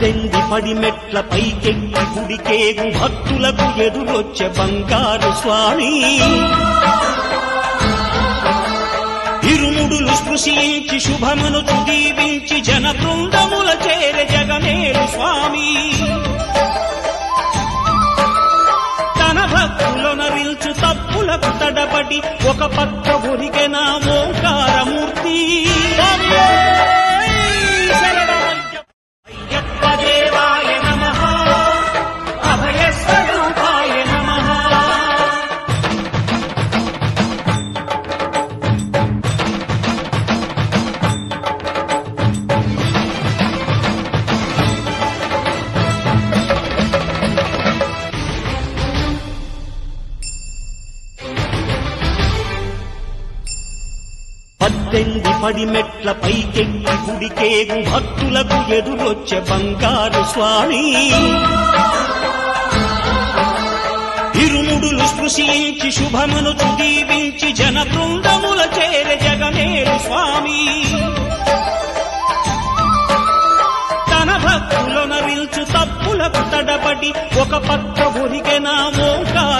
పద్దెంది పడి మెట్ల పైకెక్కి గుడికేగు భక్తులకు ఎదురొచ్చే బంగారు స్వామి. ఇరుముడులు స్పృశించి శుభమును దీవించి జన బృందముల చేరే జగమేలు స్వామి. తన భక్తులను రిల్చు తప్పులకు తడబడి ఒక పక్క పద్దెనిమిది పడి మెట్ల పైకెక్కి గుడికేగు భక్తులకు ఎదురొచ్చే బంగారు స్వామి. ఇరుముడులు స్పృశించి శుభమును దీవించి జన బృందముల చేరే జగమేరు స్వామి. తన భక్తులను రిల్చు తప్పులకు తడబడి ఒక పక్క ఉరికెనా ఓంకారమూర్తి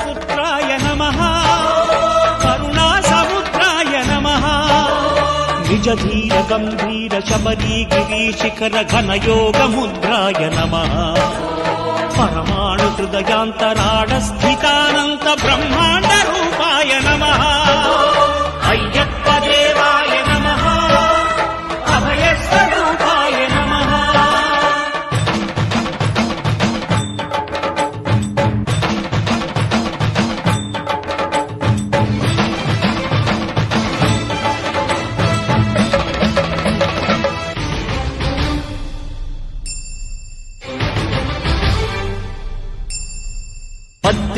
నిజ ధీర గంభీర శబరీ గిరి శిఖర ఘన యోగ ముద్రాయ నమ. పరమాణు హృదయాంతరాడ